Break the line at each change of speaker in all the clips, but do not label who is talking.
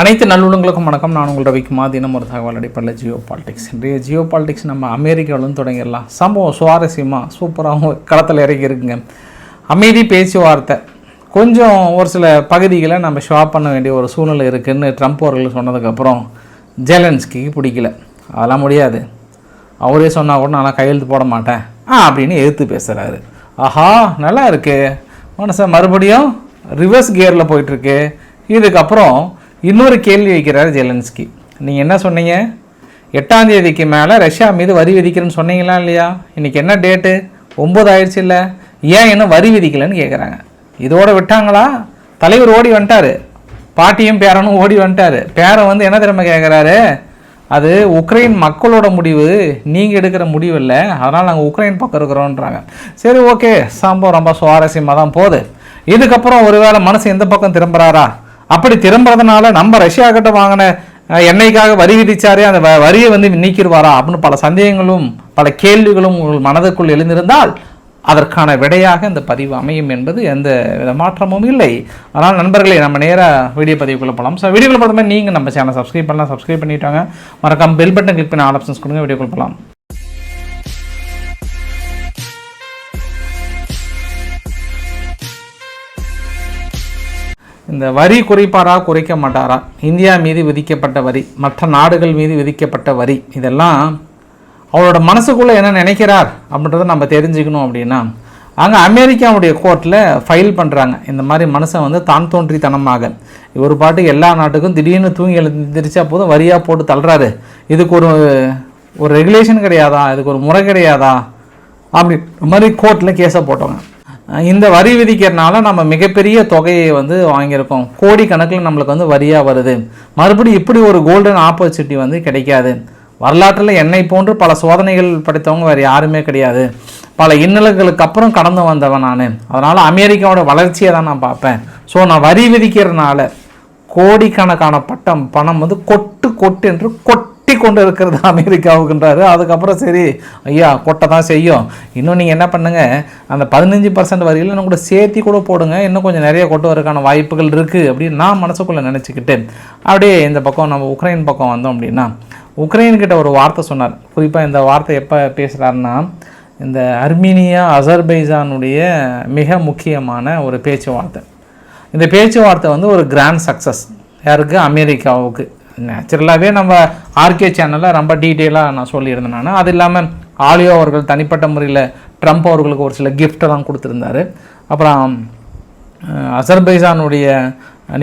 அனைத்து நல்லுள்ளங்களுக்கும் வணக்கம். நான் உங்கள் ரவிக்குமா தினம் ஒரு தகவல் அடிப்படையில் ஜியோ பாலிடிக்ஸ். இன்றைய ஜியோ பாலிடிக்ஸ் நம்ம அமெரிக்காவிலும் தொடங்கிடலாம். சம்பவம் சுவாரஸ்யமாக சூப்பராகவும் களத்தில் இறங்கி இருக்குங்க. அமைதி பேச்சுவார்த்தை. கொஞ்சம் ஒரு சில பகுதிகளை நம்ம ஷாப் பண்ண வேண்டிய ஒரு சூழ்நிலை இருக்குதுன்னு ட்ரம்ப் அவர்கள் சொன்னதுக்கப்புறம் ஜெலன்ஸ்கி பிடிக்கல. அதெல்லாம் முடியாது. அவரே சொன்னால் கூட நான் கையெழுத்து போட மாட்டேன். ஆ அப்படின்னு எதிர்த்து பேசுகிறாரு ஆஹா நல்லா இருக்குது மனுஷன் மறுபடியும் ரிவர்ஸ் கியரில் போயிட்டுருக்கு இதுக்கப்புறம் இன்னொரு கேள்வி வைக்கிறார் ஜெலன்ஸ்கி. நீங்கள் என்ன சொன்னீங்க? எட்டாம் தேதிக்கு மேலே ரஷ்யா மீது வரி விதிக்கிறேன்னு சொன்னீங்களா இல்லையா? இன்றைக்கி என்ன டேட்டு ஒம்பது ஆயிடுச்சு இல்லை. ஏன் இன்னும் வரி விதிக்கலைன்னு கேட்குறாங்க இதோட விட்டாங்களா? தலைவர் ஓடி வந்துட்டாரு. பாட்டியும் பேரனும் ஓடி வந்துட்டாரு. பேரன் வந்து என்ன திறமை கேட்குறாரு அது உக்ரைன் மக்களோட முடிவு. நீங்கள் எடுக்கிற முடிவு இல்லை. அதனால் நாங்கள் உக்ரைன் பக்கம் இருக்கிறோன்றாங்க சரி ஓகே சம்பவம் ரொம்ப சுவாரஸ்யமாக தான் போகுது. இதுக்கப்புறம் ஒருவேளை மனசு எந்த பக்கம் திரும்புறாரா? அப்படி திரும்புறதுனால நம்ம ரஷ்யா கிட்ட வாங்கின எண்ணெய்க்காக வரி விதிச்சாரே அந்த வ- வரியை வந்து நீக்கிடுவாரா அப்படின்னு பல சந்தேகங்களும் பல கேள்விகளும் உங்கள் மனதுக்குள் எழுந்திருந்தால் அதற்கான விடையாக இந்த பதிவு அமையும் என்பது எந்த வித மாற்றமும் இல்லை. ஆனால் நண்பர்களே நம்ம நேராக வீடியோ பதிவுக்குள்ளே போகலாம் ஸோ வீடியோக்குள்ள பார்த்தோமே நீங்கள் நம்ம சேனல் சப்ஸ்கிரைப் பண்ணலாம். சப்ஸ்கிரைப் பண்ணிட்டாங்க. மறக்காமல் பெல் பட்டன் கிளிக் பண்ணி ஆல் ஆப்ஷன்ஸ் கொடுங்க. வீடியோக்குள்ள போகலாம் இந்த வரி குறைப்பாரா குறைக்க மாட்டாரா? இந்தியா மீது விதிக்கப்பட்ட வரி மற்ற நாடுகள் மீது விதிக்கப்பட்ட வரி இதெல்லாம் அவரோட மனசுக்குள்ளே என்ன நினைக்கிறார் அப்படின்றத நம்ம தெரிஞ்சுக்கணும் அப்படின்னா அங்கே அமெரிக்காவுடைய கோர்ட்டில் ஃபைல் பண்ணுறாங்க இந்த மாதிரி மனுஷன் வந்து தான் தோன்றித்தனமாக. இவர் பாட்டு எல்லா நாட்டுக்கும் திடீர்னு தூங்கி எழுந்திரிச்சா போதும் வரியாக போட்டு தள்ளுறாரு. இதுக்கு ஒரு ஒரு ரெகுலேஷன் கிடையாதா? இதுக்கு ஒரு முறை கிடையாதா? அப்படி மாதிரி கோர்ட்டில் கேஸை போட்டோங்க இந்த வரி விதிக்கிறனால நம்ம மிகப்பெரிய தொகையை வந்து வாங்கியிருக்கோம். கோடி கணக்கில் நம்மளுக்கு வந்து வரியாக வருது. மறுபடியும் இப்படி ஒரு கோல்டன் ஆப்பர்ச்சுனிட்டி வந்து கிடைக்காது. வரலாற்றில் என்னை போன்று பல சோதனைகள் படித்தவங்க வேறு யாருமே கிடையாது. பல இன்னல்களுக்கு அப்புறம் கடந்து வந்தவன் நான். அதனால் அமெரிக்காவோட வளர்ச்சியை தான் நான் பார்ப்பேன். ஸோ நான் வரி விதிக்கிறனால கோடிக்கணக்கான பட்டம் பணம் வந்து கொட்டு கொட்டு என்று கொட்டு கொண்டு இருக்கிறது அமெரிக்காவுக்குன்றாரு. அதுக்கப்புறம் சரி ஐயா கொட்டை தான் செய்யும். இன்னும் நீங்கள் என்ன பண்ணுங்கள் அந்த பதினஞ்சு பர்சன்ட் வரியில் இன்னும் கூட சேர்த்தி கூட போடுங்க. இன்னும் கொஞ்சம் நிறைய கொட்டுவதற்கான வாய்ப்புகள் இருக்குது அப்படின்னு நான் மனசுக்குள்ளே நினச்சிக்கிட்டு அப்படியே இந்த பக்கம் நம்ம உக்ரைன் பக்கம் வந்தோம் அப்படின்னா உக்ரைன்கிட்ட ஒரு வார்த்தை சொன்னார். குறிப்பாக இந்த வார்த்தை எப்போ பேசுகிறாருன்னா இந்த அர்மீனியா அசர்பைஜானுடைய மிக முக்கியமான ஒரு பேச்சுவார்த்தை. இந்த பேச்சுவார்த்தை வந்து ஒரு கிராண்ட் சக்ஸஸ் யாருக்கு? அமெரிக்காவுக்கு. நேச்சுரலாகவே நம்ம ஆர்கே சேனலில் ரொம்ப டீட்டெயிலாக நான் சொல்லியிருந்தேன் நான். அது இல்லாமல் ஆலியோ அவர்கள் தனிப்பட்ட முறையில் ட்ரம்ப் அவர்களுக்கு ஒரு சில கிஃப்டெல்லாம் கொடுத்துருந்தாரு. அப்புறம் அசர்பைசானுடைய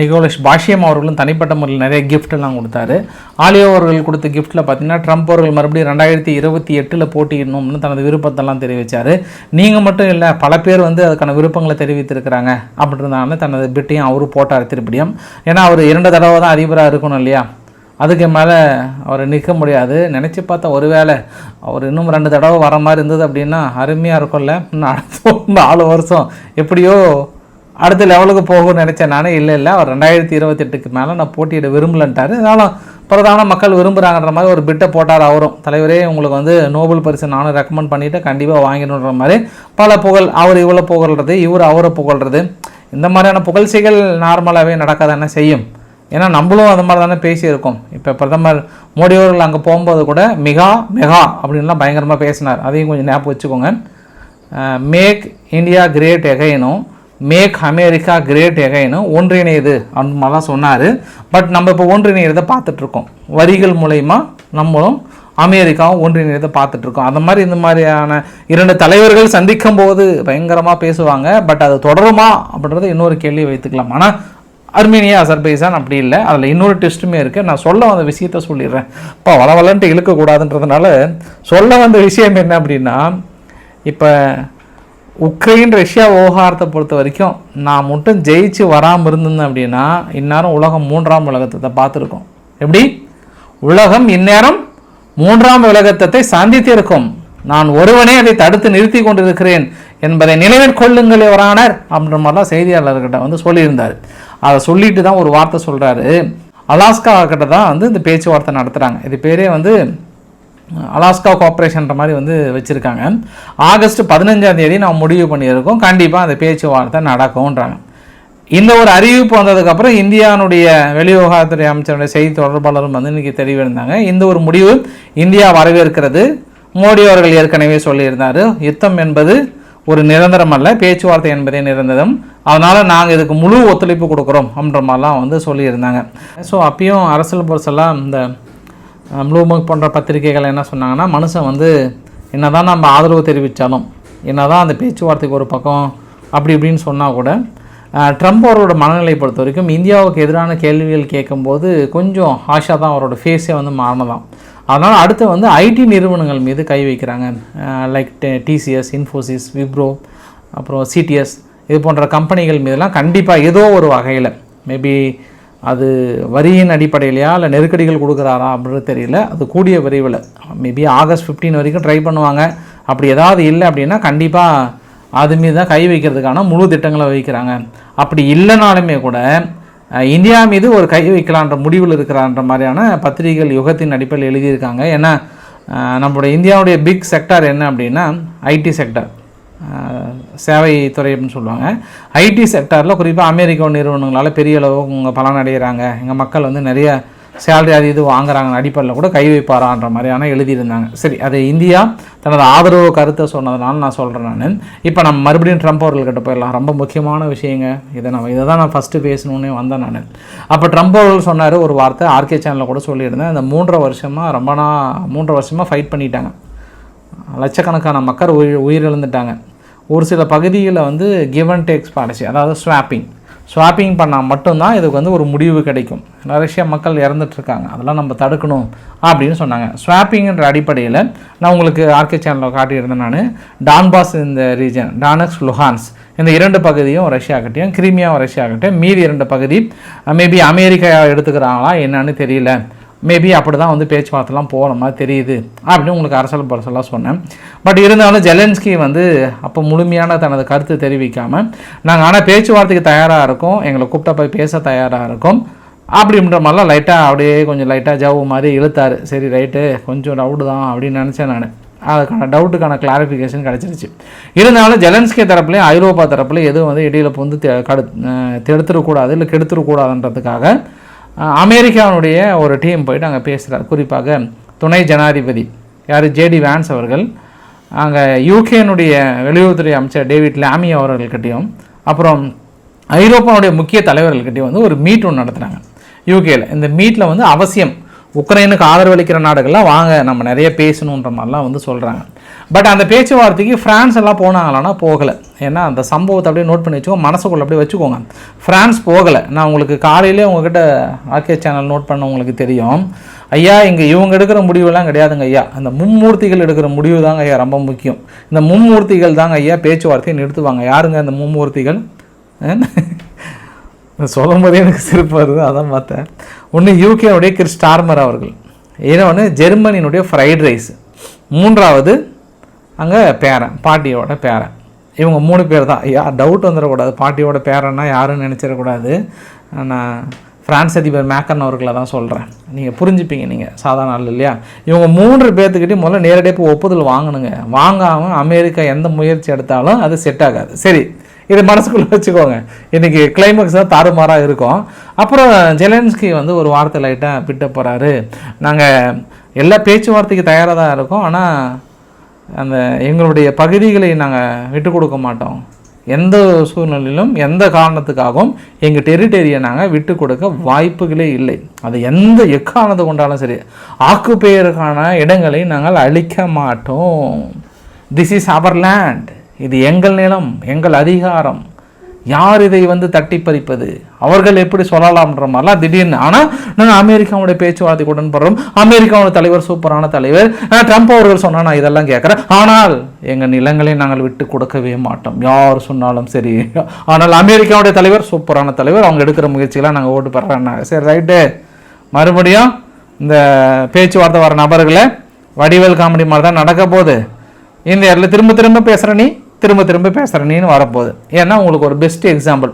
நிகோலஷ் நிகோலஸ் பாஷ்யம் அவர்களும் தனிப்பட்ட முறையில் நிறைய கிஃப்டெல்லாம் கொடுத்தாரு. ஆலியோ அவர்கள் கொடுத்த கிஃப்ட்டில் பார்த்தீங்கன்னா ட்ரம்ப் அவர்கள் மறுபடியும் ரெண்டாயிரத்தி இருபத்தி எட்டில் போட்டியிடணும்னு தனது விருப்பத்தெல்லாம் தெரிவித்தார் நீங்கள் மட்டும் இல்லை பல பேர் வந்து அதுக்கான விருப்பங்களை தெரிவித்திருக்கிறாங்க அப்படின்றதுனால தனது பிட்டையும் அவரும் போட்டார் திருப்படியும் ஏன்னா அவர் இரண்டு தடவை தான் அதிபராக இருக்கணும் இல்லையா? அதுக்கு மேலே அவர் நிற்க முடியாது. நினச்சி பார்த்தா ஒருவேளை அவர் இன்னும் ரெண்டு தடவை வர மாதிரி இருந்தது அப்படின்னா அருமையாக இருக்கும்ல இன்னும் அடுத்த நாலு வருஷம் எப்படியோ அடுத்த லெவலுக்கு போகும்னு நினச்சேன் நானே. இல்லை இல்லை. அவர் ரெண்டாயிரத்தி இருபத்தெட்டுக்கு மேலே நான் போட்டியிட விரும்பலன்ட்டாரு. இருந்தாலும் பிரதான மக்கள் விரும்புகிறாங்கன்ற மாதிரி ஒரு பிட்டை போட்டார் அவரும். தலைவரே உங்களுக்கு வந்து நோபல் பரிசு நானும் ரெக்கமெண்ட் பண்ணிவிட்டு கண்டிப்பாக வாங்கிடணுன்ற மாதிரி பல புகழ் அவர் இவ்வளோ புகழ்றது இவர் அவரை புகழ்றது. இந்த மாதிரியான புகழ்ச்சிகள் நார்மலாகவே நடக்க தானே செய்யும்? ஏன்னா நம்மளும் அது மாதிரி தானே பேசியிருக்கோம். இப்போ பிரதமர் மோடி அவர்கள் அங்கே போகும்போது கூட மிகா மெகா அப்படின்லாம் பயங்கரமாக பேசினார். அதையும் கொஞ்சம் ஞாபகம் வச்சுக்கோங்க. மேக் இந்தியா கிரேட் எகைனும் மேக் அமெரிக்கா கிரேட் எகைனும் ஒன்றிணையுது அந்த மாதிரிலாம் சொன்னார். பட் நம்ம இப்போ ஒன்றிணைகிறத பார்த்துட்ருக்கோம் வரிகள் மூலயமா நம்மளும் அமெரிக்காவும் ஒன்றிணையதை பார்த்துட்ருக்கோம் அந்த மாதிரி இந்த மாதிரியான இரண்டு தலைவர்கள் சந்திக்கும் போது பயங்கரமாக பேசுவாங்க. பட் அது தொடருமா அப்படின்றத இன்னொரு கேள்வி வைத்துக்கலாம். ஆனால் அர்மீனியா அசர்பைசான் அப்படி இல்லை. அதில் இன்னொரு டெஸ்ட்டுமே இருக்குது நான் சொல்ல வந்த விஷயத்த சொல்லிடுறேன். இப்போ வள வளன்ட்டு இழுக்கக்கூடாதுன்றதுனால சொல்ல வந்த விஷயம் என்ன அப்படின்னா இப்போ உக்ரைன் ரஷ்யா விவகாரத்தை பொறுத்த வரைக்கும் நான் மட்டும் ஜெயிச்சு வராமல் இருந்திருந்தேன் அப்படின்னா இந்நேரம் உலகம் மூன்றாம் உலகத்தை பார்த்துருக்கோம். எப்படி? உலகம் இந்நேரம் மூன்றாம் உலகத்தை சந்தித்திருக்கும் நான் ஒருவனே அதை தடுத்து நிறுத்தி கொண்டிருக்கிறேன் என்பதை நினைவில் கொள்ளுங்கள் இவரானர் அப்படின்ற மாதிரிலாம் செய்தியாளர்கிட்ட வந்து சொல்லியிருந்தார். அதை சொல்லிட்டு தான் ஒரு வார்த்தை சொல்கிறாரு அலாஸ்கா கிட்ட தான் வந்து இந்த பேச்சுவார்த்தை நடத்துகிறாங்க இது பேரே வந்து அலாஸ்கா கோஆப்ரேஷன்ற மாதிரி வந்து வச்சுருக்காங்க. ஆகஸ்ட் பதினஞ்சாம் தேதி நான் முடிவு பண்ணியிருக்கோம். கண்டிப்பாக அந்த பேச்சுவார்த்தை நடக்கும்ன்றாங்க. இந்த ஒரு அறிவிப்பு வந்ததுக்கப்புறம் இந்தியாவுடைய வெளிவிவகாரத்துறை அமைச்சருடைய செய்தி தொடர்பாளரும் வந்து இன்றைக்கி தெரிவிருந்தாங்க இந்த ஒரு முடிவு இந்தியா வரவேற்கிறது. மோடி அவர்கள் ஏற்கனவே சொல்லியிருந்தார். யுத்தம் என்பது ஒரு நிரந்தரம் அல்ல பேச்சுவார்த்தை என்பதே நிரந்தரம். அதனால் நாங்கள் இதுக்கு முழு ஒத்துழைப்பு கொடுக்குறோம் அப்படின்ற மாதிரிலாம் வந்து சொல்லியிருந்தாங்க. ஸோ அப்பயும் அரசியல் பொருசெல்லாம் இந்த ப்ளூமக் போன்ற பத்திரிகைகள் என்ன சொன்னாங்கன்னா மனுஷன் வந்து என்னதான் நம்ம ஆதரவு தெரிவித்தாலும் என்ன தான் அந்த பேச்சுவார்த்தைக்கு ஒரு பக்கம் அப்படி இப்படின்னு சொன்னால் கூட ட்ரம்ப் அவரோட மனநிலை பொறுத்த வரைக்கும் இந்தியாவுக்கு எதிரான கேள்விகள் கேட்கும்போது கொஞ்சம் ஆஷா தான் அவரோட ஃபேஸே வந்து மாறினதான் அதனால் அடுத்து வந்து ஐடி நிறுவனங்கள் மீது கை வைக்கிறாங்க. லைக் டிசிஎஸ் இன்ஃபோசிஸ் விப்ரோ அப்புறம் சிடிஎஸ் இது போன்ற கம்பெனிகள் மீதெல்லாம் கண்டிப்பாக ஏதோ ஒரு வகையில் மேபி அது வரியின் அடிப்படையிலையா இல்லை நெருக்கடிகள் கொடுக்குறாரா அப்படின்றது தெரியல. அது கூடிய விரைவில் மேபி ஆகஸ்ட் 15 வரைக்கும் ட்ரை பண்ணுவாங்க. அப்படி ஏதாவது இல்லை அப்படின்னா கண்டிப்பாக அது மீது தான் கை வைக்கிறதுக்கான முழு திட்டங்களை வைக்கிறாங்க அப்படி இல்லைனாலுமே கூட இந்தியா மீது ஒரு கை வைக்கலான்ற முடிவில் இருக்கிறான்ற மாதிரியான பத்திரிகைகள் யுகத்தின் அடிப்படையில் எழுதியிருக்காங்க. ஏன்னா நம்முடைய நம்மளுடைய இந்தியாவுடைய பிக் செக்டார் என்ன அப்படின்னா ஐடி செக்டார் சேவை துறை அப்படின்னு சொல்லுவாங்க. ஐடி செக்டாரில் குறிப்பாக அமெரிக்க நிறுவனங்களால் பெரிய அளவு இங்கே பலன் அடைகிறாங்க எங்கள் மக்கள் வந்து நிறைய சேலரி அது இது வாங்குறாங்க அடிப்படையில் கூட கை வைப்பாரான்ற மாதிரியான எழுதியிருந்தாங்க. சரி அது இந்தியா தனது ஆதரவு கருத்தை சொன்னதுனால நான் சொல்கிறேன் நான். இப்போ நம்ம மறுபடியும் ட்ரம்ப் அவர்கள்கிட்ட போயிடலாம். ரொம்ப முக்கியமான விஷயங்க. இதை நம்ம இதை தான் நான் ஃபஸ்ட்டு பேசணுன்னே வந்தேன் நான். அப்போ ட்ரம்ப் அவர்கள் சொன்னார் ஒரு வார்த்தை ஆர்கே சேனலில் கூட சொல்லியிருந்தேன். இந்த மூன்றரை வருஷமாக ரொம்ப நாள் மூன்றரை வருஷமாக ஃபைட் பண்ணிட்டாங்க. லட்சக்கணக்கான மக்கள் உயிர் உயிரிழந்துட்டாங்க. ஒரு சில பகுதிகளில் வந்து கிவ் அண்ட் டேக்ஸ் பாலிசி அதாவது ஸ்வாப்பிங் ஸ்வாப்பிங் பண்ணால் மட்டும்தான் இதுக்கு வந்து ஒரு முடிவு கிடைக்கும். நிறைய மக்கள் இறந்துட்டுருக்காங்க. அதெல்லாம் நம்ம தடுக்கணும் அப்படின்னு சொன்னாங்க. ஸ்வாப்பிங்கிற அடிப்படையில் நான் உங்களுக்கு ஆர்கே சேனலில் காட்டியிருந்தேன் நான். டான்பாஸ் இந்த ரீஜன் டானக்ஸ் லுஹான்ஸ் இந்த இரண்டு பகுதியும் ரஷ்யாக்கிட்டையும் ரஷ்யா ரஷ்யாக்கிட்டையும் மீதி இரண்டு பகுதி மேபி அமெரிக்கா எடுத்துக்கிறாங்களா என்னன்னு தெரியல. மேபி அப்படி தான் வந்து பேச்சுவார்த்தைலாம் போகிற மாதிரி தெரியுது அப்படின்னு உங்களுக்கு அரசியல் பரசலாக சொன்னேன். பட் இருந்தாலும் ஜெலன்ஸ்கி வந்து அப்போ முழுமையான தனது கருத்து தெரிவிக்காமல் நாங்கள் ஆனால் பேச்சுவார்த்தைக்கு தயாராக இருக்கோம் எங்களை கூப்பிட்டா போய் பேச தயாராக இருக்கோம் அப்படின்ற மாதிரிலாம் லைட்டாக அப்படியே கொஞ்சம் லைட்டாக ஜவ்வு மாதிரி இழுத்தார். சரி ரைட்டு கொஞ்சம் டவுட்டு தான் அப்படின்னு நினச்சேன் நான். அதுக்கான டவுட்டுக்கான கிளாரிஃபிகேஷன் கிடச்சிருச்சு. இருந்தாலும் ஜெலன்ஸ்கே தரப்புலையும் ஐரோப்பா தரப்புலையும் எதுவும் வந்து இடையில வந்து தெ- தடுத்துடக்கூடாது இல்லை கெடுத்துடக்கூடாதுன்றதுக்காக அமெரிக்காவினுடைய அமெரிக்காவுடைய ஒரு டீம் போயிட்டு அங்கே பேசுகிறார் குறிப்பாக துணை ஜனாதிபதி யார்? ஜேடி வேன்ஸ் அவர்கள். அங்கே யூகேனுடைய வெளியுறவுத்துறை அமைச்சர் டேவிட் லாமி அவர்கள்கிட்டையும் அப்புறம் ஐரோப்பாவுடைய முக்கிய தலைவர்கள்கிட்டையும் வந்து ஒரு மீட் ஒன்று நடத்துகிறாங்க யூகேயில் இந்த மீட்டில் வந்து அவசியம் உக்ரைனுக்கு ஆதரவளிக்கிற நாடுகள்லாம் வாங்க நம்ம நிறைய பேசணுன்ற மாதிரிலாம் வந்து சொல்கிறாங்க பட் அந்த பேச்சுவார்த்தைக்கு ஃப்ரான்ஸ் எல்லாம் போனாங்களான்னா போகலை. ஏன்னா அந்த சம்பவத்தை அப்படியே நோட் பண்ணி வச்சுக்கோங்க மனசுக்குள்ள அப்படியே வச்சுக்கோங்க. ஃப்ரான்ஸ் போகலை. நான் உங்களுக்கு காலையிலே உங்ககிட்ட ஆர்கே சேனல் நோட் பண்ண உங்களுக்கு தெரியும். ஐயா இங்கே இவங்க எடுக்கிற முடிவுலாம் கிடையாதுங்க ஐயா. அந்த மும்மூர்த்திகள் எடுக்கிற முடிவு தாங்க ஐயா ரொம்ப முக்கியம். இந்த மும்மூர்த்திகள் தாங்க ஐயா பேச்சுவார்த்தையை நிறுத்துவாங்க. யாருங்க அந்த மும்மூர்த்திகள்? சொல்லும் போதே எனக்கு சிரிப்பு வருது அதான் பார்த்தேன். ஒன்று யூகேனுடைய கிறிஸ்டார்மர் அவர்கள். இன்னொன்று ஜெர்மனியினுடைய ஃப்ரைட் ரைஸ் மூன்றாவது அங்கே பேரன் பாட்டியோட பேரன். இவங்க மூணு பேர் தான் யா டவுட் வந்துடக்கூடாது பாட்டியோட பேரன்னா யாருன்னு நினச்சிடக்கூடாது நான் ஃப்ரான்ஸ் அதிபர் மேக்கன் அவர்களை தான் சொல்கிறேன் நீங்கள் புரிஞ்சுப்பீங்க நீங்கள் சாதாரண ஆள் இல்லையா? இவங்க மூன்று பேர்த்துக்கிட்டே முதல்ல நேரடியாக போய் ஒப்புதல் வாங்கணுங்க. வாங்காமல் அமெரிக்கா எந்த முயற்சி எடுத்தாலும் அது செட் ஆகாது. சரி இதை மனசுக்குள்ளே வச்சுக்கோங்க. இன்றைக்கி கிளைமேக்ஸ் தான் தாறுமாறாக இருக்கும். அப்புறம் ஜெலன்ஸ்கி வந்து ஒரு வார்த்தை லைட்டாக பிட்ட போகிறாரு நாங்கள் எல்லா பேச்சுவார்த்தைக்கு தயாராக தான் இருக்கோம். ஆனால் அந்த எங்களுடைய பகுதிகளை நாங்கள் விட்டு கொடுக்க மாட்டோம். எந்த சூழ்நிலையிலும் எந்த காரணத்துக்காகவும் எங்கள் டெரிட்டரியை நாங்கள் விட்டு கொடுக்க வாய்ப்புகளே இல்லை. அது எந்த எக்காரணத்தை கொண்டாலும் சரி ஆக்குப்பெயருக்கான இடங்களை நாங்கள் அழிக்க மாட்டோம். திஸ் இஸ் அவர் லேண்ட் இது எங்கள் நிலம் எங்கள் அதிகாரம். யார் இதை வந்து தட்டி பறிப்பது அவர்கள் எப்படி சொல்லலாம்ன்ற மாதிரிலாம் திடீர்னு. ஆனால் நாங்கள் அமெரிக்காவுடைய பேச்சுவார்த்தைக்கு உடன்படுறோம். அமெரிக்காவோட தலைவர் சூப்பரான தலைவர். ட்ரம்ப் அவர்கள் சொன்னால் நான் இதெல்லாம் கேட்குறேன். ஆனால் எங்கள் நிலங்களை நாங்கள் விட்டு கொடுக்கவே மாட்டோம். யார் சொன்னாலும் சரி. ஆனால் அமெரிக்காவுடைய தலைவர் சூப்பரான தலைவர். அவங்க எடுக்கிற முயற்சியெல்லாம் நாங்கள் ஓட்டு பெறேன்னாங்க சரி ரைட்டு. மறுபடியும் இந்த பேச்சுவார்த்தை வர நபர்களை வடிவேல் காமெடி மாதிரி தான் நடக்க போகுது. இந்த இடத்துல திரும்ப திரும்ப பேசுகிற நீ? திரும்ப திரும்ப பேசுகிற நீன்னு வரப்போகுது. ஏன்னா உங்களுக்கு ஒரு பெஸ்ட் எக்ஸாம்பிள்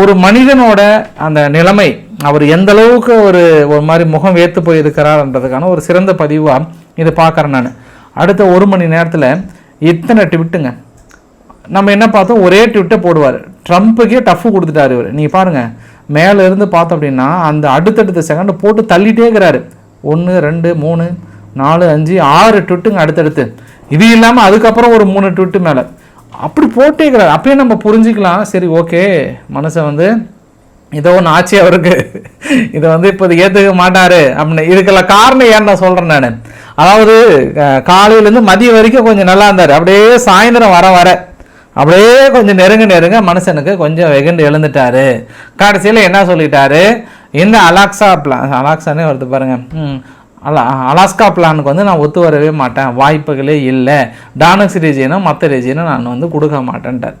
ஒரு மனிதனோட அந்த நிலைமை அவர் எந்த அளவுக்கு ஒரு ஒரு மாதிரி முகம் வேத்து போயிருக்கிறார்ன்றதுக்கான ஒரு சிறந்த பதிவாக இதை பார்க்குறேன் நான். அடுத்த ஒரு மணி நேரத்தில் இத்தனை ட்விட்டுங்க. நம்ம என்ன பார்த்தோம்? ஒரே ட்விட்டை போடுவார். ட்ரம்ப்புக்கே டஃப் கொடுத்துட்டாரு இவர். நீங்கள் பாருங்கள் மேலே இருந்து பார்த்தோம் அப்படின்னா அந்த அடுத்தடுத்த செகண்ட் போட்டு தள்ளிட்டே இருக்கிறாரு. ஒன்று ரெண்டு மூணு நாலு அஞ்சு ஆறு ட்விட்டுங்க அடுத்தடுத்து. இது இல்லாமல் அதுக்கப்புறம் ஒரு மூணு ட்விட்டு மேலே. அப்படி போட்டேக்கிறார் அப்படியே அப்பயே நம்ம புரிஞ்சுக்கலாம். சரி ஓகே. மனசை வந்து இதோ ஒன்று ஆச்சு அவருக்கு. இதை வந்து இப்போ ஏற்றுக்க மாட்டார். அப்படின்னு இதுக்கெல்லாம் காரணம் ஏன் நான் சொல்கிறேன் நான். அதாவது காலையிலேருந்து மதியம் வரைக்கும் கொஞ்சம் நல்லா இருந்தார். அப்படியே சாயந்தரம் வர வர. அப்படியே கொஞ்சம் நெருங்க நெருங்க மனுஷனுக்கு கொஞ்சம் வெகுண்டு எழுந்துட்டாரு. கடைசியில் என்ன சொல்லிட்டாரு? இந்த அலாக்ஸா பிளான் அலாக்ஸானே வருது பாருங்கள் ம். அலா அலாஸ்கா பிளானுக்கு வந்து நான் ஒத்து வரவே மாட்டேன். வாய்ப்புகளே இல்லை. டானக்ஸ் ரீஜியனும் மற்ற ரீஜியனும் நான் வந்து கொடுக்க மாட்டேன்ட்டார்.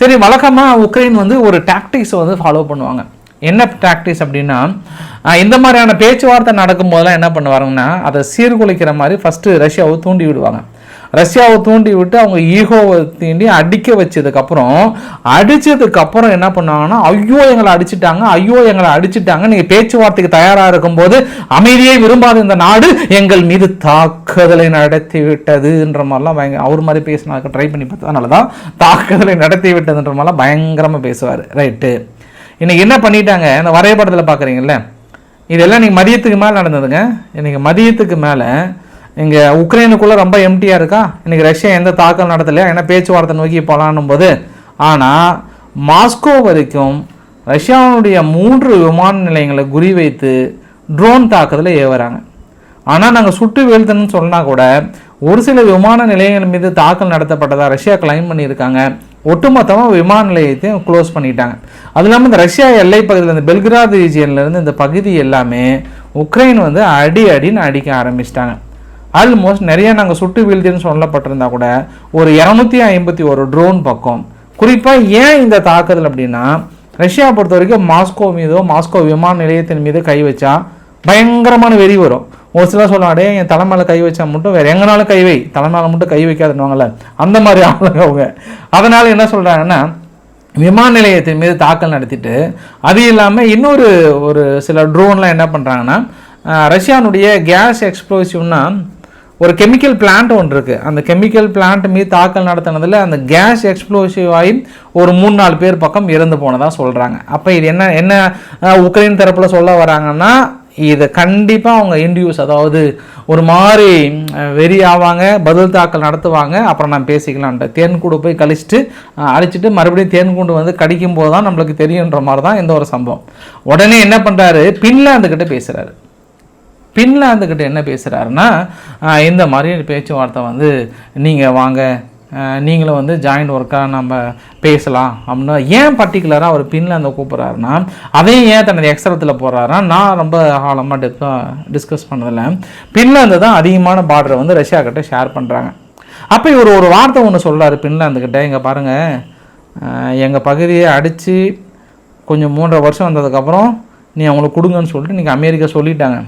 சரி வழக்கமாக உக்ரைன் வந்து ஒரு டாக்டிக்ஸை வந்து ஃபாலோ பண்ணுவாங்க. என்ன டாக்டிக்ஸ் அப்படின்னா இந்த மாதிரியான பேச்சுவார்த்தை நடக்கும்போதெல்லாம் என்ன பண்ணுவாங்கன்னா அதை சீர்குலைக்கிற மாதிரி ஃபஸ்ட்டு ரஷ்யாவை தூண்டி விடுவாங்க. ரஷ்யாவை தூண்டி விட்டு அவங்க ஈகோவை தீண்டி அடிக்க வச்சதுக்கப்புறம் அடித்ததுக்கப்புறம் என்ன பண்ணாங்கன்னா ஐயோ எங்களை அடிச்சிட்டாங்க ஐயோ எங்களை அடிச்சிட்டாங்க நீங்கள் பேச்சுவார்த்தைக்கு தயாராக இருக்கும்போது அமைதியை விரும்பாத இந்த நாடு எங்கள் மீது தாக்குதலை நடத்தி விட்டதுன்ற மாதிரிலாம் பயங்க அவர் மாதிரி பேசினாக்க ட்ரை பண்ணி பார்த்ததுனால தான் தாக்குதலை நடத்தி விட்டதுன்ற மாதிரிலாம் பயங்கரமாக பேசுவார். ரைட்டு இன்னைக்கு என்ன பண்ணிட்டாங்க? இந்த வரைபடத்தில் பார்க்குறீங்கல்ல இதெல்லாம் நீங்கள் மதியத்துக்கு மேலே நடந்ததுங்க. இன்றைக்கி மதியத்துக்கு மேலே இங்கே உக்ரைனுக்குள்ளே ரொம்ப எம்டியாக இருக்கா? இன்றைக்கி ரஷ்யா எந்த தாக்கல் நடத்தலையா? ஏன்னா பேச்சுவார்த்தை நோக்கி போகலான்னும் போது ஆனால் மாஸ்கோ வரைக்கும் ரஷ்யாவுடைய மூன்று விமான நிலையங்களை குறிவைத்து ட்ரோன் தாக்குதலை ஏவுறாங்க. ஆனால் நாங்கள் சுட்டு வீழ்த்தணும்னு சொன்னால் கூட ஒரு சில விமான நிலையங்கள் மீது தாக்கல் நடத்தப்பட்டதாக ரஷ்யா கிளைம் பண்ணியிருக்காங்க. ஒட்டுமொத்தமாக விமான நிலையத்தையும் க்ளோஸ் பண்ணிட்டாங்க. அது இல்லாமல் இந்த ரஷ்யா எல்லை பகுதியில் இந்த பெல்கிராத் ரீஜியன்லேருந்து இந்த பகுதி எல்லாமே உக்ரைன் வந்து அடி அடின்னு அடிக்க ஆரம்பிச்சிட்டாங்க. ஆல்மோஸ்ட் நிறைய நாங்கள் சுட்டு வீழ்த்தின்னு சொல்லப்பட்டிருந்தா கூட ஒரு இரநூத்தி ஐம்பத்தி ஒரு ட்ரோன் பக்கம். குறிப்பாக ஏன் இந்த தாக்குதல் அப்படின்னா ரஷ்யா பொறுத்த வரைக்கும் மாஸ்கோ மீதோ மாஸ்கோ விமான நிலையத்தின் மீது கை வச்சா பயங்கரமான வெறி வரும். ஒரு சிலர் சொல்லுவாங்க என் தலை கை வச்சா மட்டும் வேறு எங்கனாலும் கை வை. தலை மட்டும் கை வைக்காதுன்னுவாங்கல்ல. அந்த மாதிரி ஆளுங்க அவங்க. அதனால் என்ன சொல்கிறாங்கன்னா விமான நிலையத்தின் மீது தாக்கல் நடத்திட்டு அது இல்லாமல் இன்னொரு ஒரு சில ட்ரோன்லாம் என்ன பண்ணுறாங்கன்னா ரஷ்யானுடைய கேஸ் எக்ஸ்ப்ளோசிவ்னால் ஒரு கெமிக்கல் பிளான்ட் ஒன்று இருக்குது அந்த கெமிக்கல் பிளான்ட் மீது தாக்கல் நடத்தினதில் அந்த கேஸ் எக்ஸ்ப்ளோசிவ் ஆகி ஒரு மூணு நாலு பேர் பக்கம் இறந்து போனதாக சொல்கிறாங்க அப்போ இது என்ன என்ன உக்ரைன் தரப்பில் சொல்ல வராங்கன்னா இதை கண்டிப்பாக அவங்க இண்டியூஸ் அதாவது ஒரு மாதிரி வெறி ஆவாங்க பதில் தாக்கல் நடத்துவாங்க. அப்புறம் நான் பேசிக்கலான்ட்டு தேன் கூடு போய் கழிச்சிட்டு அழிச்சிட்டு மறுபடியும் தேன் கூண்டு வந்து கடிக்கும் போது தான் நம்மளுக்கு தெரியுன்ற மாதிரி தான் இந்த ஒரு சம்பவம். உடனே என்ன பண்ணுறாரு பின்லாந்துக்கிட்ட பேசுகிறாரு பின்லாந்துக்கிட்ட என்ன பேசுகிறாருன்னா இந்த மாதிரி பேச்சுவார்த்தை வந்து நீங்கள் வாங்க. நீங்களும் வந்து ஜாயிண்ட் ஒர்க்காக நம்ம பேசலாம். அப்படின்னா ஏன் பர்டிகுலராக அவர் பின்லாந்தை கூப்பிட்றாருன்னா அதையும் ஏன் தனது எக்ஸ்ட்ரத்தில் போடுறாருன்னா நான் ரொம்ப ஆழமாக டெப்த்தாக டிஸ்கஸ் பண்ணதில்ல பின்லாந்து தான் அதிகமான பார்டரை வந்து ரஷ்யா கிட்ட ஷேர் பண்ணுறாங்க அப்போ இவர் ஒரு வார்த்தை ஒன்று சொல்றாரு பின்லாந்துக்கிட்ட இங்கே பாருங்கள் எங்கள் பகுதியை அடித்து கொஞ்சம் மூன்றரை வருஷம் வந்ததுக்கப்புறம் நீ அவங்களுக்கு கொடுங்கன்னு சொல்லிட்டு இன்றைக்கி அமெரிக்கா சொல்லிட்டாங்க.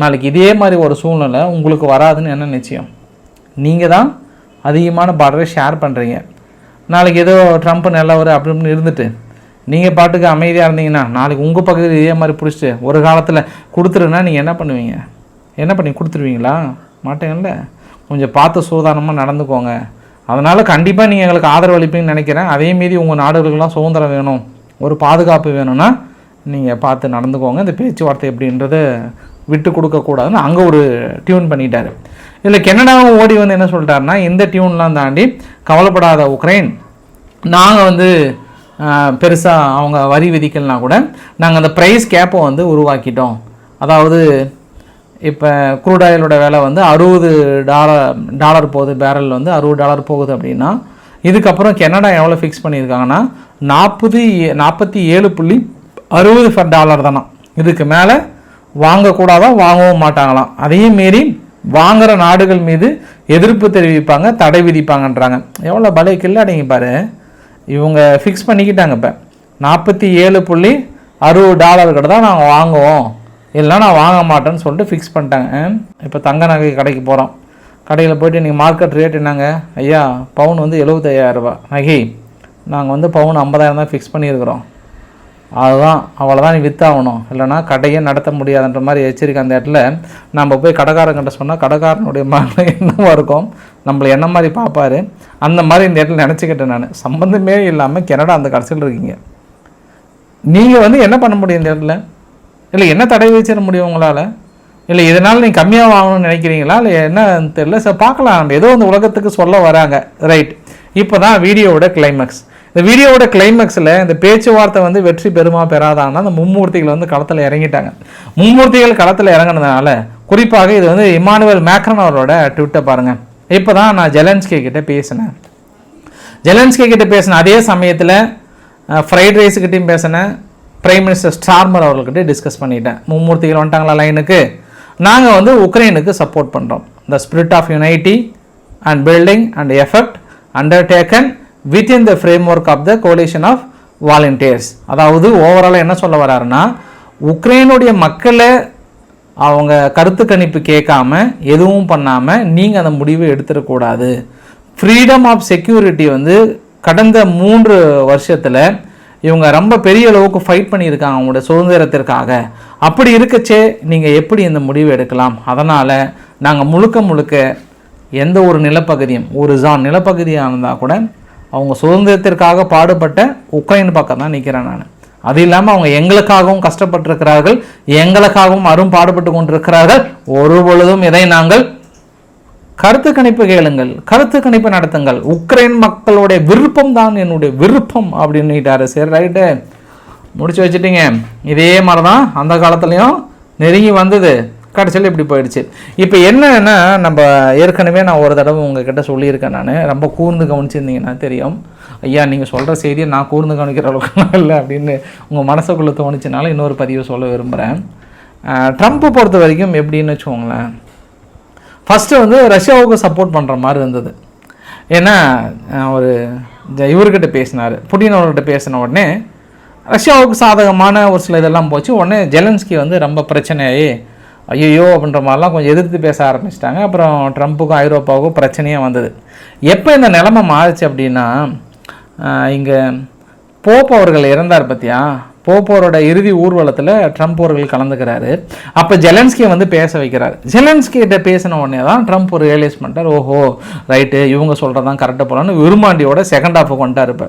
நாளைக்கு இதே மாதிரி ஒரு சூழ்நிலை உங்களுக்கு வராதுன்னு என்ன நிச்சயம்? நீங்கள் தான் அதிகமான பாடலை ஷேர் பண்ணுறீங்க நாளைக்கு ஏதோ ட்ரம்ப் நல்லவர் அப்படி இப்படின்னு இருந்துட்டு நீங்கள் பாட்டுக்கு அமைதியாக இருந்தீங்கன்னா நாளைக்கு உங்கள் பகுதியில் இதே மாதிரி பிடிச்சிட்டு ஒரு காலத்தில் கொடுத்துருன்னா நீங்கள் என்ன பண்ணுவீங்க? என்ன பண்ணி கொடுத்துருவீங்களா? மாட்டேங்கல்ல? கொஞ்சம் பார்த்து சூதானமாக நடந்துக்கோங்க. அதனால் கண்டிப்பாக நீங்கள் எங்களுக்கு ஆதரவு அளிப்பீங்கன்னு நினைக்கிறேன். அதே மீறி உங்கள் நாடுகளுக்கெல்லாம் சுதந்திரம் வேணும். ஒரு பாதுகாப்பு வேணும்னா நீங்கள் பார்த்து நடந்துக்கோங்க. இந்த பேச்சுவார்த்தை எப்படின்றத விட்டு கொடுக்கக்கூடாதுன்னு அங்கே ஒரு டியூன் பண்ணிட்டார். இதில் கெனடாவும் ஓடி வந்து என்ன சொல்லிட்டாருன்னா இந்த டியூன்லாம் தாண்டி கவலைப்படாத உக்ரைன் நாங்கள் வந்து பெருசாக அவங்க வரி விதிக்கலனா கூட நாங்கள் அந்த ப்ரைஸ் கேப்பை வந்து உருவாக்கிட்டோம். அதாவது இப்போ குரூட் ஆயிலோட விலை வந்து அறுபது டாலர் டாலர் போகுது பேரல் வந்து அறுபது டாலர் போகுது அப்படின்னா இதுக்கப்புறம் கெனடா எவ்வளோ ஃபிக்ஸ் பண்ணியிருக்காங்கன்னா நாற்பது நாற்பத்தி ஏழு புள்ளி அறுபது ஃபர் டாலர் தானா? இதுக்கு மேலே வாங்கக்கூடாதான் வாங்கவும் மாட்டாங்களாம். அதையும் மீறி வாங்குற நாடுகள் மீது எதிர்ப்பு தெரிவிப்பாங்க தடை விதிப்பாங்கன்றாங்க. எவ்வளோ பலே கில்லாடிங்க பாரு. இவங்க ஃபிக்ஸ் பண்ணிக்கிட்டாங்க இப்போ. நாற்பத்தி ஏழு புள்ளி அறுபது டாலர்கிட்ட தான் நாங்கள் வாங்குவோம். இல்லைனா நான் வாங்க மாட்டேன்னு சொல்லிட்டு ஃபிக்ஸ் பண்ணிட்டாங்க. இப்போ தங்க நகை கடைக்கு போகிறோம் கடையில் போயிட்டு இன்றைக்கி மார்க்கெட் ரேட் என்னங்க? ஐயா பவுன் வந்து 75000 ரூபாய். நகை நாங்கள் வந்து பவுன் ஐம்பதாயிரம் தான் ஃபிக்ஸ் பண்ணியிருக்கிறோம். அதுதான் அவ்வளோதான் நீ வித்தாகணும். இல்லைன்னா கடையே நடத்த முடியாதுன்ற மாதிரி எச்சரிக்கை அந்த இடத்துல. நம்ம போய் கடைக்காரங்கிட்ட சொன்னால் கடைக்காரனுடைய மன என்னவாக இருக்கும்? நம்மளை என்ன மாதிரி பார்ப்பாரு? அந்த மாதிரி இந்த இடத்துல நினச்சிக்கிட்டேன் நான். சம்மந்தமே இல்லாமல் கனடா அந்த கடைசியில் இருக்கீங்க. நீங்கள் வந்து என்ன பண்ண முடியும் இந்த இடத்துல? இல்லை என்ன தடை வச்சிட முடியும் உங்களால்? இல்லை இதனால் நீங்கள் கம்மியாக வாங்கணும்னு நினைக்கிறீங்களா? இல்லை என்னன்னு தெரியல சார் பார்க்கலாம். நம்ம ஏதோ அந்த உலகத்துக்கு சொல்ல வராங்க. ரைட் இப்போ தான் வீடியோவோட கிளைமேக்ஸ் இந்த வீடியோவோட கிளைமேக்ஸில் இந்த பேச்சுவார்த்தை வந்து வெற்றி பெறுமா பெறாதான்னா அந்த மும்மூர்த்திகள் வந்து களத்தில் இறங்கிட்டாங்க. மும்மூர்த்திகள் களத்தில் இறங்கினதுனால குறிப்பாக இது வந்து இமானுவேல் மேக்ரன் அவரோட ட்விட்டை பாருங்கள் இப்போ தான் நான் ஜெலன்ஸ்கே கிட்டே பேசினேன். ஜெலன்ஸ்கே கிட்ட பேசின அதே சமயத்தில் ஃப்ரைட் ரைஸுக்கிட்டையும் பேசினேன் பிரைம் மினிஸ்டர் ஸ்டார்மர் அவர்கிட்ட டிஸ்கஸ் பண்ணிட்டேன். மும்மூர்த்திகள் வந்துட்டாங்களா லைனுக்கு நாங்கள் வந்து உக்ரைனுக்கு சப்போர்ட் பண்ணுறோம் the spirit of unity and building and effect undertaken within the framework of the coalition of volunteers அதாவது ஓவராலாக என்ன சொல்ல வராருன்னா உக்ரைனுடைய மக்களை அவங்க கருத்து கணிப்பு கேட்காம எதுவும் பண்ணாமல் நீங்கள் அந்த முடிவை எடுத்துடக்கூடாது ஃப்ரீடம் ஆஃப் செக்யூரிட்டி வந்து கடந்த மூன்று வருஷத்தில் இவங்க ரொம்ப பெரிய அளவுக்கு ஃபைட் பண்ணியிருக்காங்க அவங்களோட சுதந்திரத்திற்காக. அப்படி இருக்கச்சே நீங்கள் எப்படி இந்த முடிவு எடுக்கலாம்? அதனால் நாங்கள் முழுக்க முழுக்க எந்த ஒரு நிலப்பகுதியும் ஒரு ஜான் நிலப்பகுதியாக இருந்தால் கூட அவங்க சுதந்திரத்திற்காக பாடுபட்ட உக்ரைன் பக்கம் தான் நிற்கிறேன் நான். அது இல்லாமல் அவங்க எங்களுக்காகவும் கஷ்டப்பட்டிருக்கிறார்கள் எங்களுக்காகவும் அரும் பாடுபட்டு கொண்டிருக்கிறார்கள். ஒரு பொழுதும் இதை நாங்கள் கருத்து கணிப்பு கேளுங்கள் கருத்து கணிப்பு நடத்துங்கள். உக்ரைன் மக்களுடைய விருப்பம் தான் என்னுடைய விருப்பம் அப்படின்னுட்டாரு. சரி ரைட்டு முடிச்சு வச்சுட்டீங்க. இதே மாதிரி தான் அந்த காலத்துலேயும் நெருங்கி வந்தது. கடைசியில் இப்படி போயிடுச்சு. இப்போ என்னன்னா நம்ம ஏற்கனவே நான் ஒரு தடவை உங்ககிட்ட சொல்லியிருக்கேன் நான். ரொம்ப கூர்ந்து கவனிச்சிருந்தீங்கன்னா தெரியும். ஐயா நீங்கள் சொல்கிற செய்தியை நான் கூர்ந்து கவனிக்கிற அளவுக்கு இல்லை அப்படின்னு உங்கள் மனசுக்குள்ளே தோணுச்சுனால இன்னொரு பதிவை சொல்ல விரும்புகிறேன் ட்ரம்ப்பை பொறுத்த வரைக்கும் எப்படின்னு வச்சுக்கோங்களேன். ஃபஸ்ட்டு வந்து ரஷ்யாவுக்கு சப்போர்ட் பண்ணுற மாதிரி இருந்தது. ஏன்னா ஒரு இவர்கிட்ட பேசினார். புட்டின் அவர்கிட்ட பேசின உடனே ரஷ்யாவுக்கு சாதகமான ஒரு சில இதெல்லாம் போச்சு. உடனே ஜெலன்ஸ்கி வந்து ரொம்ப பிரச்சனையாகி ஐயோ அப்படின்ற மாதிரிலாம் கொஞ்சம் எதிர்த்து பேச ஆரம்பிச்சிட்டாங்க. அப்புறம் ட்ரம்ப்புக்கும் ஐரோப்பாவுக்கும் பிரச்சனையாக வந்தது. எப்போ இந்த நிலமை மாறுச்சு அப்படின்னா இங்கே போப் அவர்கள் இறந்தார் பற்றியா போப்போரோட இறுதி ஊர்வலத்தில் ட்ரம்ப் அவர்கள் கலந்துக்கிறாரு. அப்போ ஜெலன்ஸ்கியை வந்து பேச வைக்கிறார். ஜெலன்ஸ்கிட்ட பேசின உடனே தான் ட்ரம்ப் ஒரு ரியலைஸ் பண்ணிட்டார். ஓஹோ ரைட்டு இவங்க சொல்கிறதான் கரெக்டாக போகலான்னு விரும்மாண்டியோட செகண்ட் ஹாஃபுக்கு வந்துட்டார் இப்போ.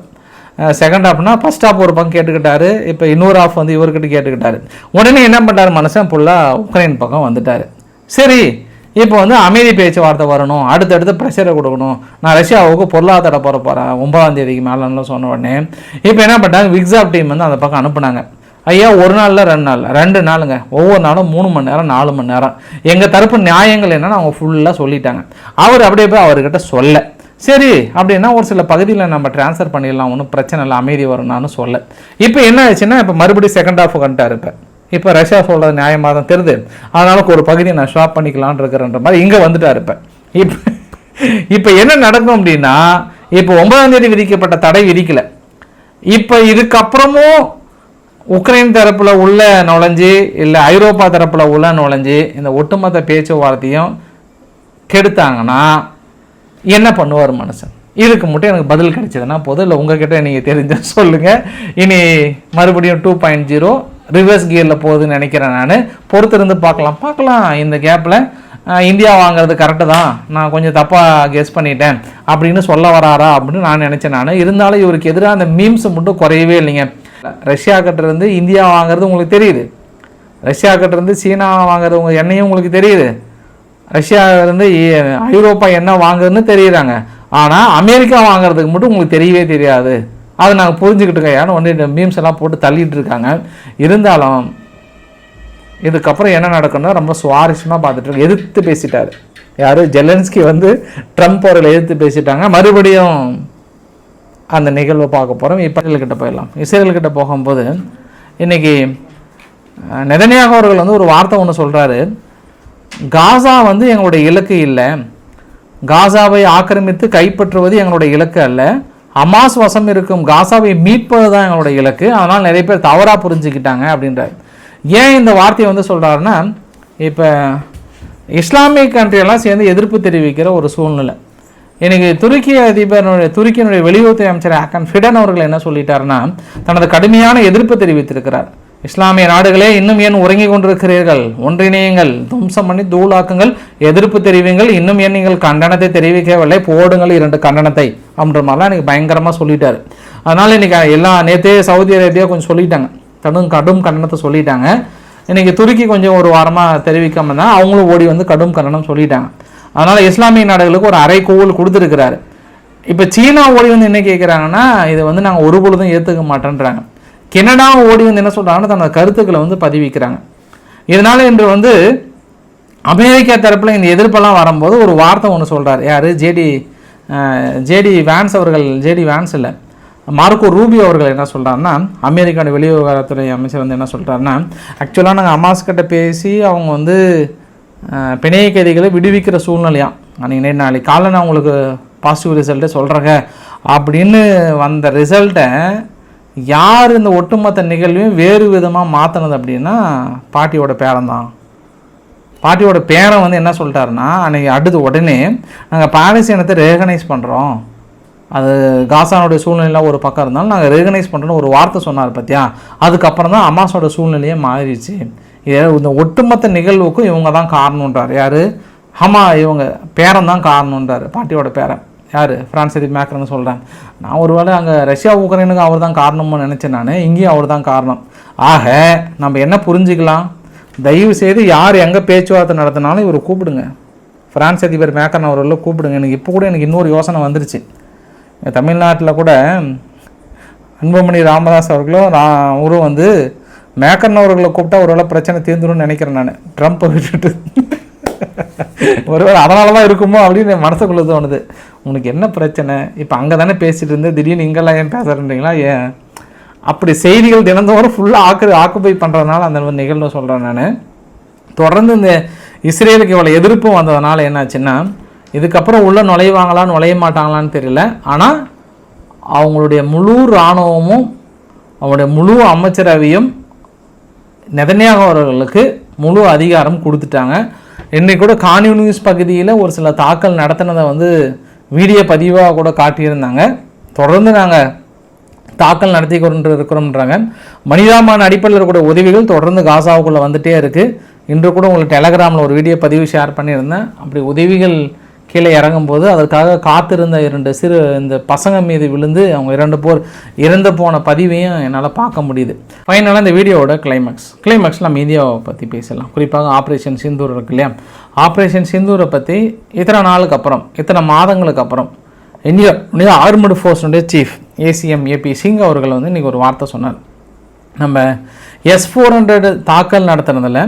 செகண்ட் ஹாஃப்னா ஃபஸ்ட் ஹாஃப் ஒரு பக்கம் கேட்டுக்கிட்டாரு. இப்போ இன்னொரு ஹாஃப் வந்து இவர்கிட்ட கேட்டுக்கிட்டாரு. உடனே என்ன பண்ணார் மனுஷன்? ஃபுல்லாக உக்ரைன் பக்கம் வந்துட்டார். சரி இப்போ வந்து அமைதி பேச்சுவார்த்தை வரணும். அடுத்தடுத்து ப்ரெஷரை கொடுக்கணும். நான் ரஷ்யாவுக்கு பொருளாதார போகிற போகிறேன் ஒன்பதாம் தேதிக்கு மேலே சொன்ன உடனே இப்போ என்ன பண்ணிட்டாங்க விக்ஸாப் டீம் வந்து அந்த பக்கம் அனுப்புனாங்க. ஐயா ஒரு நாளில் ரெண்டு நாள். ரெண்டு நாளுங்க. ஒவ்வொரு நாளும் மூணு மணி நேரம் நாலு மணி நேரம். எங்கள் தரப்பு நியாயங்கள் என்னென்னு அவங்க ஃபுல்லாக சொல்லிட்டாங்க. அவர் அப்படியே போய் அவர்கிட்ட சொல்ல. சரி அப்படின்னா ஒரு சில பகுதியில் நம்ம ட்ரான்ஸ்ஃபர் பண்ணிடலாம் ஒன்றும் பிரச்சனை இல்லை அமைதி வரும்னான்னு சொல்ல. இப்போ என்ன ஆச்சுன்னா இப்போ மறுபடியும் செகண்ட் ஆஃப் கண்டா இப்போ. இப்போ ரஷ்யா சொல்கிறது நியாயமாக தான் தெரியுது. அதனால ஒரு பகுதியை நான் ஷாப் பண்ணிக்கலான் இருக்கிறன்ற மாதிரி இங்கே வந்துட்டா இருப்பேன் இப்போ இப்போ என்ன நடக்கும் அப்படின்னா இப்போ ஒன்பதாம் தேதி விதிக்கப்பட்ட தடை விதிக்கலை. இப்போ இதுக்கப்புறமும் உக்ரைன் தரப்பில் உள்ள நுழைஞ்சு இல்லை ஐரோப்பா தரப்பில் உள்ள நுழைஞ்சு இந்த ஒட்டுமொத்த பேச்சுவார்த்தையும் கெடுத்தாங்கன்னா என்ன பண்ணுவார் மனுஷன் இதுக்கு மட்டும் எனக்கு பதில் கிடைச்சதுன்னா போதும். இல்லை உங்ககிட்ட நீங்கள் தெரிஞ்ச சொல்லுங்கள் இனி மறுபடியும் டூ பாயிண்ட் ஜீரோ ரிவர்ஸ் கியரில் போகுதுன்னு நினைக்கிறேன் நான். பொறுத்திருந்து பார்க்கலாம். பார்க்கலாம். இந்த கேப்பில் இந்தியா வாங்குறது கரெக்டு தான். நான் கொஞ்சம் தப்பாக கெஸ் பண்ணிட்டேன். அப்படின்னு சொல்ல வராரா அப்படின்னு நான் நினச்சேன் நான். இருந்தாலும் இவருக்கு எதிராக அந்த மீம்ஸ் மட்டும் குறையவே இல்லைங்க. ரஷ்யா கிட்டேருந்து இந்தியா வாங்குறது உங்களுக்கு தெரியுது. ரஷ்யா கிட்டேருந்து சீனா வாங்குறது உங்கள் எண்ணெயும் உங்களுக்கு தெரியுது. ரஷ்யாவிலேருந்து ஐரோப்பா என்ன வாங்குதுன்னு தெரியுறாங்க. ஆனால் அமெரிக்கா வாங்குறதுக்கு மட்டும் உங்களுக்கு தெரியவே தெரியாது. அதை நாங்கள் புரிஞ்சுக்கிட்டுங்க ஏன்னா ஒன்று இந்த மீம்ஸ் எல்லாம் போட்டு தள்ளிட்டு இருக்காங்க இருந்தாலும் இதுக்கப்புறம் என்ன நடக்கும்னா ரொம்ப சுவாரஸ்யமாக பார்த்துட்டு எதிர்த்து பேசிட்டார். யார்? ஜெலன்ஸ்கி வந்து ட்ரம்ப் அவர்களை எதிர்த்து பேசிட்டாங்க. மறுபடியும் அந்த நிகழ்வை பார்க்க போகிறோம் இஸ்ரேல்கிட்ட போயிடலாம். இஸ்ரேல்கிட்ட போகும்போது இன்றைக்கி நெதனியாக அவர்கள் வந்து ஒரு வார்த்தை ஒன்று சொல்கிறாரு காசா வந்து எங்களுடைய இலக்கு இல்லை. காசாவை ஆக்கிரமித்து கைப்பற்றுவது எங்களுடைய இலக்கு அல்ல. ஹமாஸ் வசம் இருக்கும் காசாவை மீட்பது தான் எங்களுடைய இலக்கு. அதனால் நிறைய பேர் தவறாக புரிஞ்சுக்கிட்டாங்க அப்படின்றார். ஏன் இந்த வார்த்தையை வந்து சொல்கிறாருன்னா இப்போ இஸ்லாமிக் கண்ட்ரியெல்லாம் சேர்ந்து எதிர்ப்பு தெரிவிக்கிற ஒரு சூழ்நிலை. எனக்கு துருக்கி அதிபரனுடைய துருக்கியினுடைய வெளியுறவுத்துறை அமைச்சர் ஹாக்கன் ஃபிடன் அவர்கள் என்ன சொல்லிட்டாருன்னா தனது கடுமையான எதிர்ப்பு தெரிவித்திருக்கிறார். இஸ்லாமிய நாடுகளே இன்னும் ஏன் உறங்கிக் கொண்டிருக்கிறீர்கள்? ஒன்றிணையுங்கள் துவம்சம் பண்ணி தூளாக்குங்கள் எதிர்ப்பு தெரிவிங்கள் இன்னும் ஏன் நீங்கள் கண்டனத்தை தெரிவிக்கவில்லை? போடுங்கள் இரண்டு கண்டனத்தை அப்படின்ற மாதிரிலாம் எனக்கு பயங்கரமாக சொல்லிட்டாரு. அதனால இன்னைக்கு எல்லா நேற்றே சவுதி அரேபியா கொஞ்சம் சொல்லிட்டாங்க. கடும் கடும் கண்டனத்தை சொல்லிட்டாங்க. இன்னைக்கு துருக்கி கொஞ்சம் ஒரு வாரமாக தெரிவிக்காம தான் அவங்களும் ஓடி வந்து கடும் கண்டனம் சொல்லிட்டாங்க. அதனால இஸ்லாமிய நாடுகளுக்கு ஒரு அரை கொடுத்துருக்கிறாரு. இப்போ சீனா ஓடி வந்து என்ன கேட்குறாங்கன்னா இதை வந்து நாங்கள் ஒரு பொழுதும் ஏற்றுக்க மாட்டேன்றாங்க. கெனடா ஓடி வந்து என்ன சொல்கிறாங்கன்னா தனது கருத்துக்களை வந்து பதிவிக்கிறாங்க. இதனால் இன்று வந்து அமெரிக்கா தரப்பில் இந்த எதிர்ப்பெல்லாம் வரும்போது ஒரு வார்த்தை ஒன்று சொல்கிறார் யார்? ஜேடி ஜேடி வேன்ஸ் அவர்கள் ஜேடி வேன்ஸ் இல்லை மார்க்கோ ரூபியோ அவர்கள் என்ன சொல்கிறாருன்னா அமெரிக்காவோட வெளிவிவகாரத்துறை அமைச்சர் வந்து என்ன சொல்கிறாருன்னா ஆக்சுவலாக நாங்கள் அமாஸ் கிட்ட பேசி அவங்க வந்து பிணைய கைதிகளை விடுவிக்கிற சூழ்நிலையாம் அன்றைக்கி நேற்று நாளைக்கு காலை நான் உங்களுக்கு பாசிட்டிவ் ரிசல்ட்டை சொல்கிறேங்க அப்படின்னு வந்த ரிசல்ட்டை யார் இந்த ஒட்டுமொத்த நிகழ்வையும் வேறு விதமாக மாற்றினது அப்படின்னா பாட்டியோட பேரன் தான். பாட்டியோட பேரன் வந்து என்ன சொல்லிட்டாருன்னா அன்றைக்கி அடுத்து உடனே நாங்கள் பாலசீனத்தை ரெகனைஸ் பண்ணுறோம் அது காசானுடைய சூழ்நிலையில் ஒரு பக்கம் இருந்தாலும் நாங்கள் ரெகனைஸ் பண்ணுறோன்னு ஒரு வார்த்தை சொன்னார் பார்த்தியா அதுக்கப்புறம் தான் அமாஸோட சூழ்நிலையே மாறிடுச்சு. இதே இந்த ஒட்டுமொத்த நிகழ்வுக்கும் இவங்க தான் காரணன்றார் யார்? ஹமா இவங்க பேரன் தான் காரணன்றார் பாட்டியோட பேரன். யார்? பிரான்ஸ் எதி மேக்ரன்னு சொல்கிறேன் நான் ஒருவேளை அங்கே ரஷ்யா உக்ரைனுக்கு அவர் தான் காரணம்னு நினச்சேன் நான். இங்கேயும் அவர் தான் காரணம். ஆக நம்ம என்ன புரிஞ்சுக்கலாம்? தயவு செய்து யார் எங்கே பேச்சுவார்த்தை நடத்தினாலும் இவர் கூப்பிடுங்க. ஃப்ரான்ஸ் அதிபர் மேக்கன் அவர்களை கூப்பிடுங்க. எனக்கு இப்போ கூட எனக்கு இன்னொரு யோசனை வந்துருச்சு. தமிழ்நாட்டில் கூட அன்புமணி ராமதாஸ் அவர்களும் நான் அவரும் வந்து மேக்கன் அவர்களை கூப்பிட்டா ஒருவேளை பிரச்சனை தீர்ந்துரும்னு நினைக்கிறேன் நான். ட்ரம்ப்பை விட்டுட்டு. ஒருவேளை அதனால தான் இருக்குமோ அப்படின்னு என் தோணுது. உனக்கு என்ன பிரச்சனை? இப்போ அங்கே தானே பேசிகிட்டு இருந்து திடீர்னு இங்கெல்லாம் ஏன் பேசுகிறீங்களா ஏன்? அப்படி செய்திகள் தினந்தோறும் ஃபுல்லாக ஆக்கு ஆக்குபை பண்ணுறதுனால அந்த நிகழ்வு சொல்கிறேன் நான். தொடர்ந்து இந்த இஸ்ரேலுக்கு இவ்வளோ எதிர்ப்பும் வந்ததுனால என்னாச்சுன்னா இதுக்கப்புறம் உள்ளே நுழைவாங்களா நுழைய மாட்டாங்களான்னு தெரியல. ஆனால் அவங்களுடைய முழு இராணுவமும் அவங்களுடைய முழு அமைச்சரவையும் நெதன்யாகு அவர்களுக்கு முழு அதிகாரம் கொடுத்துட்டாங்க. இன்றைக்கூட கூட காணி நியூஸ் பகுதியில் ஒரு சில தாக்கல் நடத்தினதை வந்து வீடியோ பதிவாக கூட காட்டியிருந்தாங்க. தொடர்ந்து நாங்கள் தாக்கல் நடத்தி கொண்டு இருக்கிறோம்ன்றாங்க. மனிதாமான அடிப்படையில் இருக்கக்கூடிய உதவிகள் தொடர்ந்து காசாவுக்குள்ளே வந்துட்டே இருக்குது இன்று கூட உங்களுக்கு டெலகிராமில் ஒரு வீடியோ பதிவு ஷேர் பண்ணியிருந்தேன். அப்படி உதவிகள் கீழே இறங்கும்போது அதற்காக காத்திருந்த இரண்டு சிறு இந்த பசங்க மீது விழுந்து அவங்க இரண்டு போர் இறந்து போன பதிவையும் என்னால் பார்க்க முடியுது. ஃபைனலாக இந்த வீடியோவோட கிளைமேக்ஸ் கிளைமேக்ஸ் நம்ம இந்தியாவை பற்றி பேசலாம். குறிப்பாக ஆப்ரேஷன் சிந்தூர் இருக்கு இல்லையா? ஆப்ரேஷன் சிந்தூரை பற்றி இத்தனை நாளுக்கு அப்புறம் இத்தனை மாதங்களுக்கு அப்புறம் இந்தியா இந்தியா ஆர்மடு ஃபோர்ஸுடைய சீஃப் ஏசிஎம் ஏபி சிங் அவர்கள் வந்து இன்றைக்கி ஒரு வார்த்தை சொன்னார். நம்ம எஸ் ஃபோர் ஹண்ட்ரட் தாக்கல் நடத்துனதில்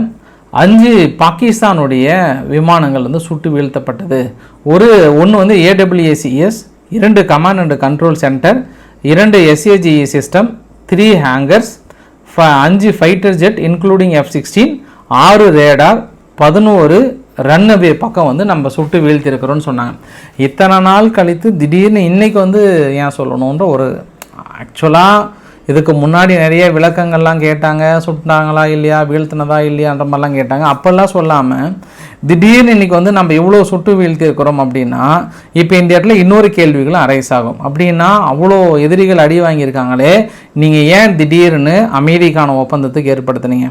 அஞ்சு பாகிஸ்தானுடைய விமானங்கள் வந்து சுட்டு வீழ்த்தப்பட்டது. ஒரு ஒன்று வந்து ஏடபிள்யூஏசிஎஸ் இரண்டு கமாண்ட் அண்ட் கண்ட்ரோல் சென்டர் இரண்டு எஸ்ஏஜிஇ சிஸ்டம் த்ரீ ஹேங்கர்ஸ் அஞ்சு fighter jet including F sixteen ஆறு ரேடார் பதினோரு ரன்னவே பக்கம் வந்து நம்ம சுட்டு வீழ்த்திருக்கிறோன்னு சொன்னாங்க. இத்தனை நாள் கழித்து திடீர்னு இன்றைக்கி வந்து ஏன் சொல்லணுன்ற ஒரு ஆக்சுவலாக இதுக்கு முன்னாடி நிறைய விளக்கங்கள்லாம் கேட்டாங்க சுட்டாங்களா இல்லையா வீழ்த்தினதா இல்லையான்ற மாதிரிலாம் கேட்டாங்க. அப்போல்லாம் சொல்லாமல் திடீர்னு இன்னைக்கு வந்து நம்ம இவ்வளோ சுட்டு வீழ்த்தி இருக்கிறோம் அப்படின்னா இப்போ இந்த இடத்துல இன்னொரு கேள்விகளும் அரைஸ் ஆகும். அப்படின்னா அவ்வளோ எதிரிகள் அடி வாங்கியிருக்காங்களே நீங்கள் ஏன் திடீர்னு அமெரிக்கான ஒப்பந்தத்துக்கு ஏற்படுத்துனீங்க?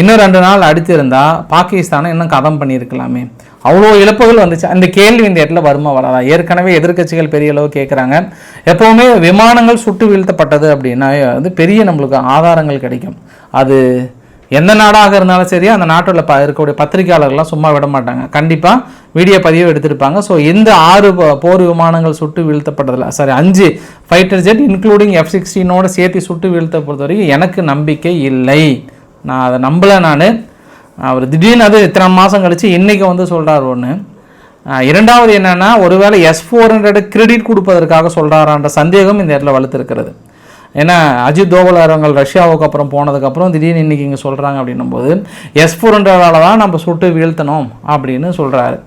இன்னும் ரெண்டு நாள் அடித்திருந்தா பாகிஸ்தானை இன்னும் கதம் பண்ணியிருக்கலாமே. அவ்வளோ இழப்புகள் வந்துச்சு. அந்த கேள்வி இந்த இடத்துல வருமா வராதா? ஏற்கனவே எதிர்க்கட்சிகள் பெரிய அளவு கேட்குறாங்க எப்போவுமே விமானங்கள் சுட்டு வீழ்த்தப்பட்டது அப்படின்னா வந்து பெரிய நம்மளுக்கு ஆதாரங்கள் கிடைக்கும். அது எந்த நாடாக இருந்தாலும் சரி அந்த நாட்டில் ப இருக்கக்கூடிய பத்திரிகையாளர்கள்லாம் சும்மா விட மாட்டாங்க. கண்டிப்பாக வீடியோ பதிவு எடுத்திருப்பாங்க. ஸோ இந்த ஆறு போ- போர் விமானங்கள் சுட்டு வீழ்த்தப்பட்டதில் சாரி அஞ்சு ஃபைட்டர் ஜெட் இன்க்ளூடிங் எஃப் சிக்ஸ்டீனோட சேர்த்து சுட்டு வீழ்த்த பொறுத்த வரைக்கும் எனக்கு நம்பிக்கை இல்லை. நான் அதை நம்பலை நான். அவர் திடீர்னு அது இத்தனை மாதம் கழித்து இன்றைக்கி வந்து சொல்கிறார் ஒன்று இரண்டாவது என்னென்னா ஒருவேளை எஸ் ஃபோர் ஹண்ட்ரட் கிரெடிட் கொடுப்பதற்காக சொல்கிறாரான்ற சந்தேகம் இந்த இடத்துல வலுத்திருக்கிறது. ஏன்னா அஜித் தோவல் அவர்கள் ரஷ்யாவுக்கு அப்புறம் போனதுக்கப்புறம் திடீர்னு இன்றைக்கி இங்கே சொல்கிறாங்க அப்படின்னும் போது எஸ் ஃபோர் ஹண்ட்ரடால் தான் நம்ம சுட்டு வீழ்த்தணும் அப்படின்னு சொல்கிறாரு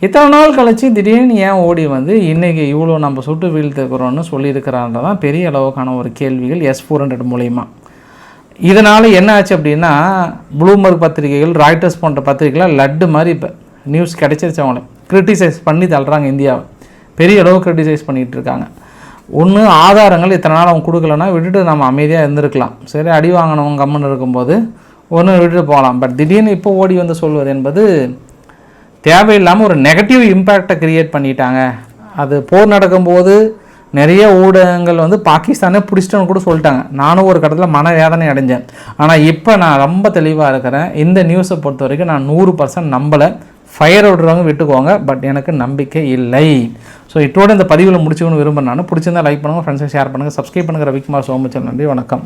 இத்தனை நாள் கழிச்சு திடீர்னு ஏன் ஓடி வந்து இன்றைக்கி இவ்வளோ நம்ம சுட்டு வீழ்த்துக்கிறோன்னு சொல்லியிருக்கிறான்றதான் பெரிய அளவுக்கான ஒரு கேள்விகள் எஸ் ஃபோர் ஹண்ட்ரட் மூலிமா இதனால் என்ன ஆச்சு அப்படின்னா ப்ளூமர்க் பத்திரிகைகள் ராய்டர்ஸ் போன்ற பத்திரிகைகள் லட்டு மாதிரி இப்போ நியூஸ் கிடைச்சிருச்சு அவங்கள கிரிட்டிசைஸ் பண்ணி தள்ளுறாங்க இந்தியாவை. பெரிய அளவு கிரிட்டிசைஸ் பண்ணிகிட்டு இருக்காங்க. ஒன்று ஆதாரங்கள் இத்தனை நாள் அவங்க கொடுக்கலன்னா விட்டுட்டு நம்ம அமைதியாக இருந்திருக்கலாம். சரி அடி வாங்கினவங்க கம்முன்னு இருக்கும்போது ஒன்று விட்டுட்டு போகலாம். பட் திடீர்னு இப்போ ஓடி வந்து சொல்வது என்பது தேவையில்லாமல் ஒரு நெகட்டிவ் இம்பேக்டை க்ரியேட் பண்ணிட்டாங்க. அது போர் நடக்கும்போது நிறைய ஊடகங்கள் வந்து பாகிஸ்தானே பிடிச்சிட்டோன்னு கூட சொல்லிட்டாங்க. நானும் ஒரு கட்டத்தில் மன வேதனை அடைஞ்சேன். ஆனால் இப்போ நான் ரொம்ப தெளிவாக இருக்கிறேன். இந்த நியூஸை பொறுத்த வரைக்கும் நான் நூறு பர்சன்ட் நம்பலை. ஃபயர் விடுறவங்க விட்டுக்கோங்க. பட் எனக்கு நம்பிக்கை இல்லை. ஸோ இட்டோட இந்த பதிவில் முடிச்சுக்கணும் விரும்புகிறேன் நான். பிடிச்சிருந்தா லைக் பண்ணுங்கள் ஃப்ரெண்ட்ஸை ஷேர் பண்ணுங்கள் சப்ஸ்கிரைப் பண்ணுங்கள் ரவிக்குமார் சோமச்சல் நன்றி வணக்கம்.